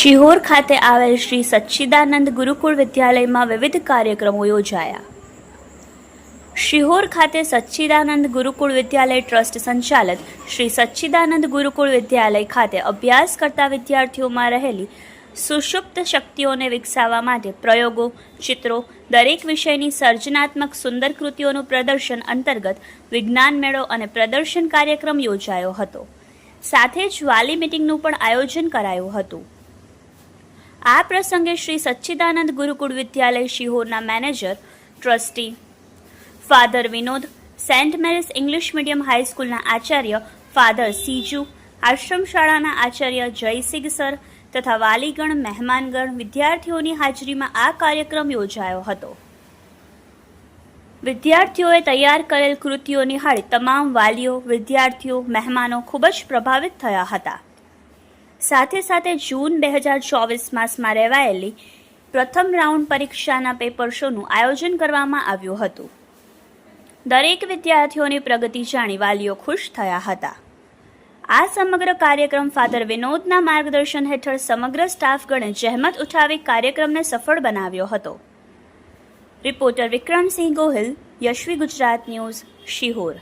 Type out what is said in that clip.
શિહોર ખાતે આવેલ શ્રી સચ્ચિદાનંદ ગુરુકુળ વિદ્યાલયમાં વિવિધ કાર્યક્રમો યોજાયા. શિહોર ખાતે સચ્ચિદાનંદ ગુરુકુળ વિદ્યાલય ટ્રસ્ટ સંચાલિત શ્રી સચ્ચિદાનંદ ગુરુકુળ વિદ્યાલય ખાતે અભ્યાસ કરતા વિદ્યાર્થીઓમાં રહેલી સુષુપ્ત શક્તિઓને વિકસાવવા માટે પ્રયોગો, ચિત્રો, દરેક વિષયની સર્જનાત્મક સુંદર કૃતિઓનું પ્રદર્શન અંતર્ગત વિજ્ઞાન મેળો અને પ્રદર્શન કાર્યક્રમ યોજાયો હતો. સાથે જ વાલી મિટિંગનું પણ આયોજન કરાયું હતું. આ પ્રસંગે Shri Sachchidanand Gurukul Vidyalaya શિહોરના manager, trustee father Vinod, Saint Mary's English medium હાઈસ્કૂલના આચાર્ય ફાધર સીજુ, આશ્રમ શાળાના આચાર્ય જયસિંહ સર તથા વાલીગણ મહેમાનગણ વિદ્યાર્થીઓની હાજરીમાં આ કાર્યક્રમ યોજાયો હતો. વિદ્યાર્થીઓએ તૈયાર કરેલ કૃતિઓ નિહાળી તમામ વાલીઓ, વિદ્યાર્થીઓ, મહેમાનો ખૂબ જ પ્રભાવિત થયા હતા. સાથે સાથે જૂન બે હજાર ચોવીસ માસમાં રહેવાયેલી પ્રથમ રાઉન્ડ પરીક્ષાના પેપર શોનું આયોજન કરવામાં આવ્યું હતું. દરેક વિદ્યાર્થીઓની પ્રગતિ જાણી વાલીઓ ખુશ થયા હતા. આ સમગ્ર કાર્યક્રમ ફાધર વિનોદના માર્ગદર્શન હેઠળ સમગ્ર સ્ટાફગણે જહેમત ઉઠાવી કાર્યક્રમને સફળ બનાવ્યો હતો. Reporter Vikramsinh Gohil, Yashvi Gujarat news, Sihor.